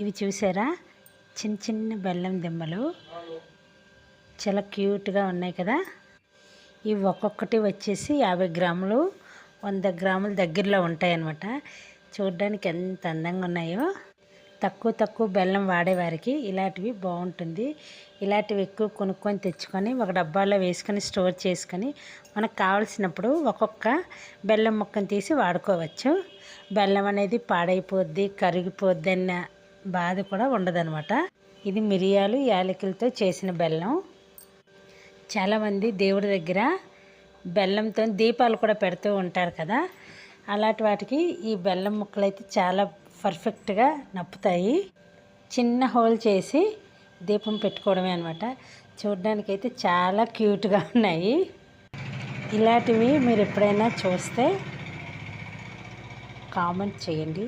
ఇవి చూసారా? చిన్న చిన్న బెల్లం దిమ్మలు. చాలా క్యూట్గా ఉన్నాయి కదా? ఇవి ఒక్కొక్కటి వచ్చేసి యాభై గ్రాములు వంద గ్రాముల దగ్గరలో ఉంటాయి అన్నమాట చూడడానికి ఎంత అందంగా ఉన్నాయో. తక్కువ తక్కువ బెల్లం వాడేవారికి ఇలాంటివి బాగుంటుంది. ఇలాంటివి ఎక్కువ కొనుక్కొని తెచ్చుకొని ఒక డబ్బాలో వేసుకొని స్టోర్ చేసుకొని మనకు కావలసినప్పుడు ఒక్కొక్క బెల్లం ముక్కను తీసి వాడుకోవచ్చు. బెల్లం అనేది పాడైపోద్ది కరిగిపోద్ది అన్న బాధ కూడా ఉండదనమాట ఇది మిరియాలు యాలకులతో చేసిన బెల్లం. చాలామంది దేవుడి దగ్గర బెల్లంతో దీపాలు కూడా పెడుతూ ఉంటారు కదా. అలాంటి వాటికి ఈ బెల్లం ముక్కలు అయితే చాలా పర్ఫెక్ట్గా నప్పుతాయి. చిన్న హోల్ చేసి దీపం పెట్టుకోవడమే అనమాట చూడడానికి అయితే చాలా క్యూట్గా ఉన్నాయి. ఇలాంటివి మీరు ఎప్పుడైనా చూస్తే కామెంట్ చేయండి.